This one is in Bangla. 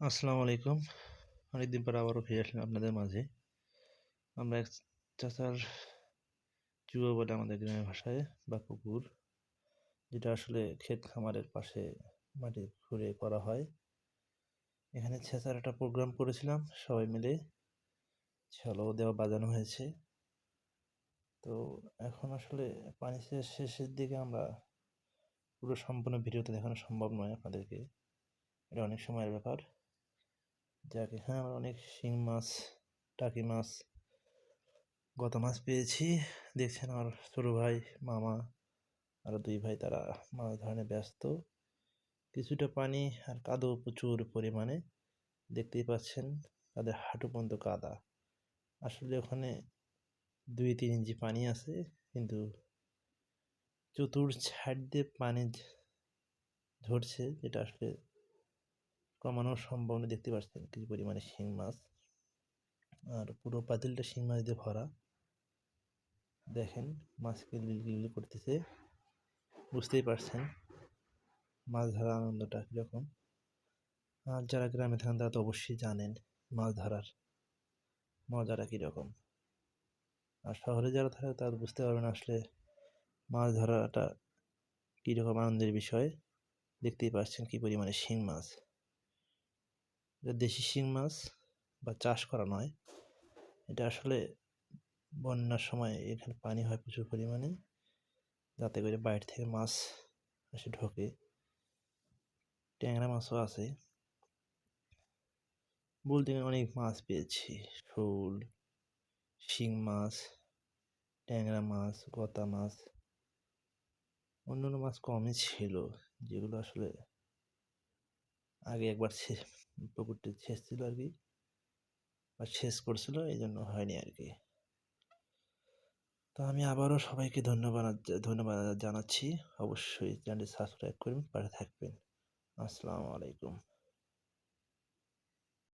আসসালামু আলাইকুম। অনেকদিন পর আবারও ফিরে আসলাম আপনাদের মাঝে। আমরা এক চাচার চুয়ো বলে আমাদের গ্রামের ভাষায়, বা পুকুর যেটা আসলে ক্ষেত খামারের পাশে মাটি ঘুরে করা হয়। এখানে ছেঁচার একটা প্রোগ্রাম করেছিলাম সবাই মিলে। ছলো দেওয়া বাজানো হয়েছে। তো এখন আসলে পানি শেষের দিকে আমরা পুরো সম্পূর্ণ ভিডিওতে দেখানো সম্ভব নয় আপনাদেরকে। এটা অনেক সময়ের ব্যাপার। যাক, এখানে আমরা অনেক শিং মাছ, টাকি মাছ, গত মাছ পেয়েছি। দেখছেন আমার ছোটো ভাই, মামা আর দুই ভাই, তারা মাছ ধরনে ব্যস্ত। কিছুটা পানি আর কাদো প্রচুর পরিমাণে, দেখতেই পাচ্ছেন তাদের হাঁটু পর্যন্ত কাদা। আসলে ওখানে দুই তিন ইঞ্চি পানি আছে, কিন্তু চতুর ছাড় দিয়ে পানি ঝরছে, যেটা আসলে কমানো সম্ভব না। দেখতে পাচ্ছেন কিছু পরিমাণে শিং মাছ। আর পুরো পাতিলটা শিং মাছ দিয়ে ভরা। দেখেন মাছকে লিল করতেছে। বুঝতেই পারছেন মাছ ধরার আনন্দটা কীরকম। আর যারা গ্রামে থাকেন তারা তো অবশ্যই জানেন মাছ ধরার মজাটা কীরকম। আর শহরে যারা থাকে তারা বুঝতে পারবেন আসলে মাছ ধরাটা কীরকম আনন্দের বিষয়। দেখতেই পাচ্ছেন কী পরিমাণে শিং মাছ। এটা দেশি শিং মাছ বা চাষ করা নয়, এটা আসলে বন্যার সময় এখানে পানি হয় প্রচুর পরিমাণে। যাতে করে বাইরে থেকে মাছ এসে ঢোকে। ট্যাংরা মাছও আছে। বলতে গেলে অনেক মাছ পেয়েছি। শোল, শিং মাছ, ট্যাংরা মাছ গতা মাছ। অন্য অন্য মাছ কমই ছিল, যেগুলো আসলে আগে একবার পুকুরটি শেষ ছিল আর কি। বা শেষ করছিল এই জন্য হয়নি আর কি। তো আমি আবারও সবাইকে ধন্যবাদ ধন্যবাদ জানাচ্ছি। অবশ্যই চ্যানেলটি সাবস্ক্রাইব করবেন, পাশে থাকবেন। আসসালামু আলাইকুম।